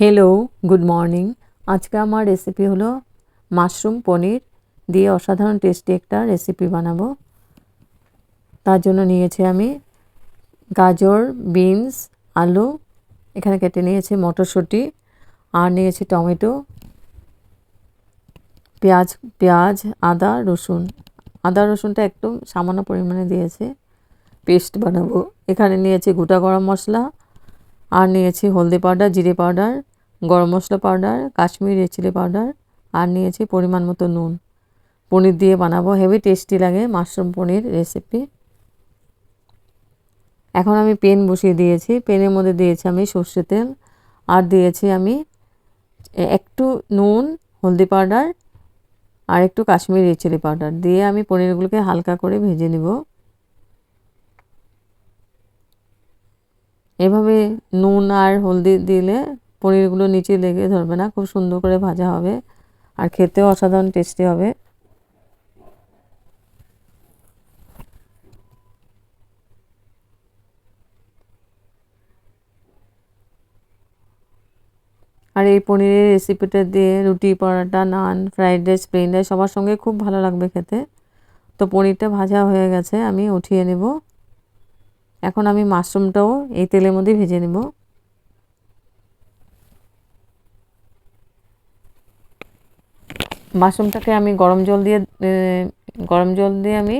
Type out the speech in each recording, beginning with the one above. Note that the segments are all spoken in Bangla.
হ্যালো গুড মর্নিং আজকে আমার রেসিপি হলো মাশরুম পনির দিয়ে অসাধারণ টেস্টি একটা রেসিপি বানাবো। তার জন্য নিয়েছি আমি গাজর বিনস আলু, এখানে কেটে নিয়েছি মটরশুঁটি, আর নিয়েছি টমেটো, পেঁয়াজ পেঁয়াজ, আদা, রসুন। আদা, রসুনটা একটু সামান্য পরিমাণে দিয়েছে পেস্ট বানাবো। এখানে নিয়েছি গোটা গরম মশলা আর নিয়েছি হলদি পাউডার, জিরে powder, garam masala powder, Kashmiri chilli powder, আর নিয়েছি পরিমাণ মতো নুন। পনির দিয়ে বানাবো, হেভি টেস্টি লাগে মাশরুম পনির রেসিপি। এখন আমি পেন বসিয়ে দিয়েছি, পেনের মধ্যে দিয়েছি আমি সর্ষে তেল, আর দিয়েছি আমি একটু নুন, হলদি পাউডার, আর একটু কাশ্মীরি চিলি পাউডার। দিয়ে আমি পনিরগুলোকে হালকা করে ভেজে নিব। এভাবে নুন আর হলদি দিলে পনিরগুলো নিচে লেগে ধরবে না, খুব সুন্দর করে ভাজা হবে আর খেতেও অসাধারণ টেস্টি হবে। আর এই পনিরের রেসিপিটা দিয়ে রুটি, paratha, naan fried rice plain rice সবার সঙ্গে খুব ভালো লাগবে খেতে। তো পনিরটা ভাজা হয়ে গেছে, আমি উঠিয়ে নেব। এখন আমি মাশরুমটাও এই তেলের মধ্যে ভেজে নেব। মাশরুমটাকে আমি গরম জল দিয়ে গরম জল দিয়ে আমি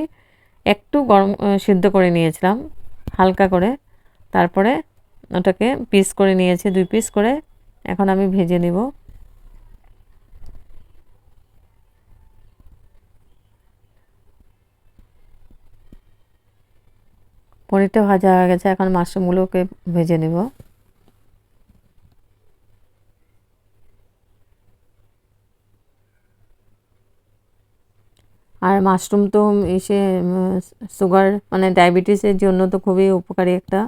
একটু গরম সিদ্ধ করে নিয়েছিলাম, হালকা করে। তারপরে ওটাকে পিস করে নিয়েছি, দুই পিস করে। এখন আমি ভেজে নেব। পনিরটা ভাজা হয়ে গেছে, এখন মাশরুমগুলোকে ভেজে নেব। আর মাশরুম তো এসে সুগার মানে ডায়াবেটিসের জন্য তো খুবই উপকারী একটা।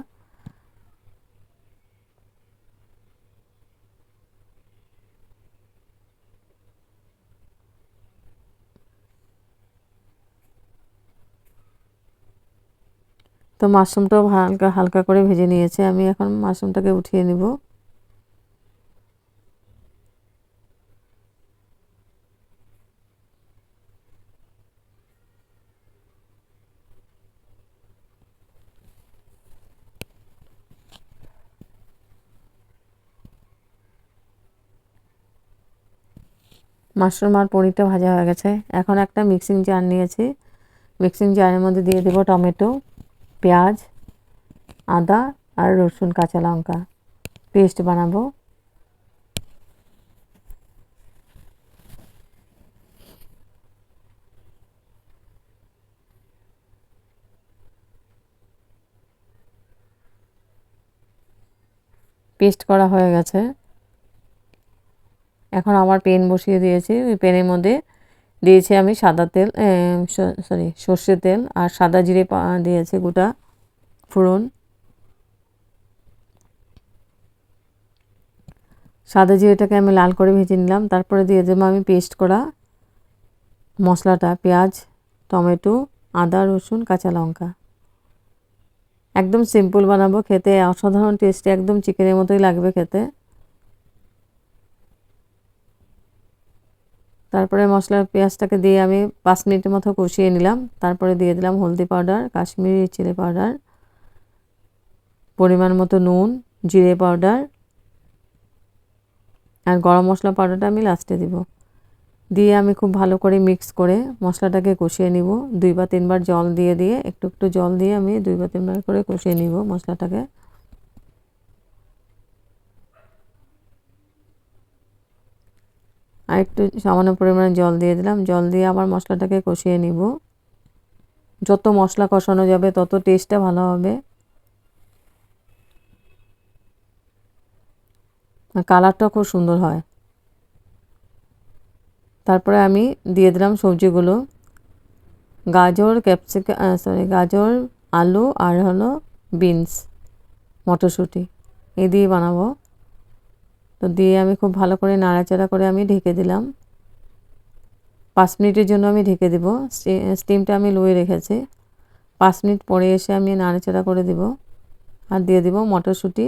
তো মাশরুমটাও হালকা হালকা করে ভেজে নিয়েছে। আমি এখন মাশরুমটাকে উঠিয়ে নিব। মাশরুম আর পনিরটা ভাজা হয়ে গেছে। এখন একটা মিক্সিং জার নিয়েছি। মিক্সিং জারের মধ্যে দিয়ে দেবো টমেটো। পেঁয়াজ, আদা আর রসুন, কাঁচা লঙ্কা। পেস্ট বানাবো। পেস্ট করা হয়ে গেছে। এখন আমার পেন বসিয়ে দিয়েছি। ওই পেনের মধ্যে দিয়েছি আমি সাদা তেল সরি সর্ষে তেল আর সাদা জিরে দিয়েছি গোটা ফোড়ন। সাদা জিরেটাকে আমি লাল করে ভেজে নিলাম, তারপরে দিয়ে দেবো আমি পেস্ট করা মশলাটা, পেঁয়াজ, টমেটো, আদা, রসুন, কাঁচা লঙ্কা। একদম সিম্পল বানাবো, খেতে অসাধারণ টেস্টি, একদম চিকেনের মতোই লাগবে খেতে। তারপরে মশলা পেঁয়াজটাকে দিয়ে আমি পাঁচ মিনিটের মতো কষিয়ে নিলাম। তারপরে দিয়ে দিলাম হলদি পাউডার, কাশ্মীরি চিলি পাউডার, পরিমাণ মতো নুন, জিরে পাউডার আর গরম মশলা পাউডারটা আমি লাস্টে দিব। দিয়ে আমি খুব ভালো করে মিক্স করে মশলাটাকে কষিয়ে নিব। দুই বা তিনবার জল দিয়ে দিয়ে, একটু একটু জল দিয়ে আমি দুই বা তিনবার করে কষিয়ে নিব মশলাটাকে। আর একটু সামান্য পরিমাণে জল দিয়ে দিলাম। জল দিয়ে আবার মশলাটাকে কষিয়ে নিব। যত মশলা কষানো যাবে, তত টেস্টটা ভালো হবে। কালারটা খুব সুন্দর হয়। তারপরে আমি দিয়ে দিলাম সবজিগুলো। গাজর ক্যাপসিকাম সরি গাজর, আলু, আর হলো বিনস মটরশুঁটি। এই দিয়ে বানাবো। তো দিয়ে আমি খুব ভালো করে নাড়াচাড়া করে আমি ঢেকে দিলাম। পাঁচ মিনিটের জন্য আমি ঢেকে দেব। স্টিমটা আমি লোয়ে রেখেছি। পাঁচ মিনিট পরে এসে আমি নাড়াচাড়া করে দেব আর দিয়ে দেব মটরশুঁটি।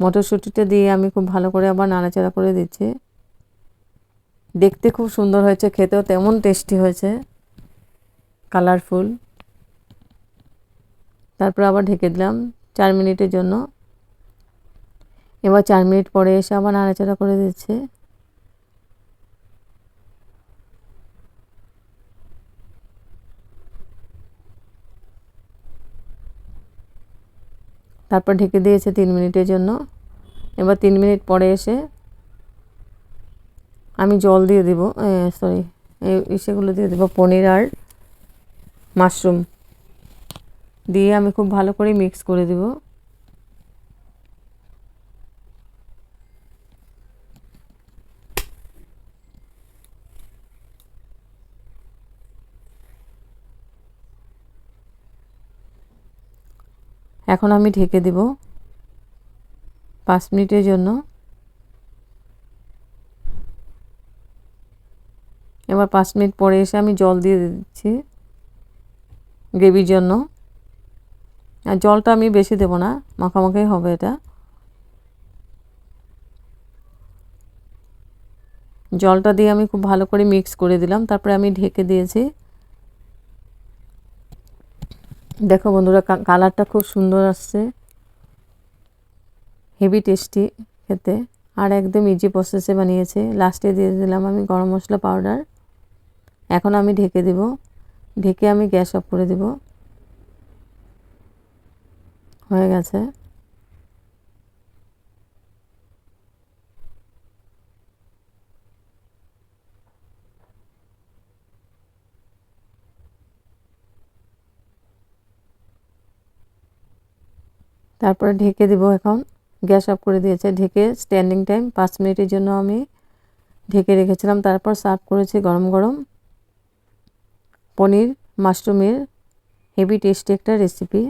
মটরশুঁটিটা দিয়ে আমি খুব ভালো করে আবার নাড়াচাড়া করে দিচ্ছি। দেখতে খুব সুন্দর হয়েছে, খেতেও তেমন টেস্টি হয়েছে। কালারফুল। তারপর আবার ঢেকে দিলাম। চার মিনিটের জন্য। এবার চার মিনিট পরে এসে আবার নাড়াচাড়া করে দিচ্ছে। তারপর ঢেকে দিয়েছে তিন মিনিটের জন্য। এবার তিন মিনিট পরে এসে আমি জল দিয়ে দেবো সরি এই সেগুলো দিয়ে দেবো, পনির আর মাশরুম। দিয়ে আমি খুব ভালো করে মিক্স করে দেব। এখন আমি ঢেকে দেব পাঁচ মিনিটের জন্য। এবার পাঁচ মিনিট পরে এসে আমি জল দিয়ে দিচ্ছি গ্রেভির জন্য। আর জলটা আমি বেশি দেবো না, মাখামাখাই হবে এটা। জলটা দিয়ে আমি খুব ভালো করে মিক্স করে দিলাম, তারপরে আমি ঢেকে দিয়েছি। দেখো বন্ধুরা কালারটা খুব সুন্দর আসছে। হেভি টেস্টি খেতে, আর একদম ইজি প্রসেসে বানিয়েছে। লাস্টে দিয়ে দিলাম আমি গরম মশলা পাউডার এখন আমি ঢেকে দেব। ঢেকে আমি গ্যাস অফ করে দেব। হয়ে গেছে। তারপরে ঢেকে দিব এখন। গ্যাস অফ করে দিয়েছে। ঢেকে স্ট্যান্ডিং টাইম পাঁচ মিনিটের জন্য আমি ঢেকে রেখেছিলাম। তারপর সার্ভ করেছি গরম গরম পনির, মাশরুমের হেভি টেস্টি একটা রেসিপি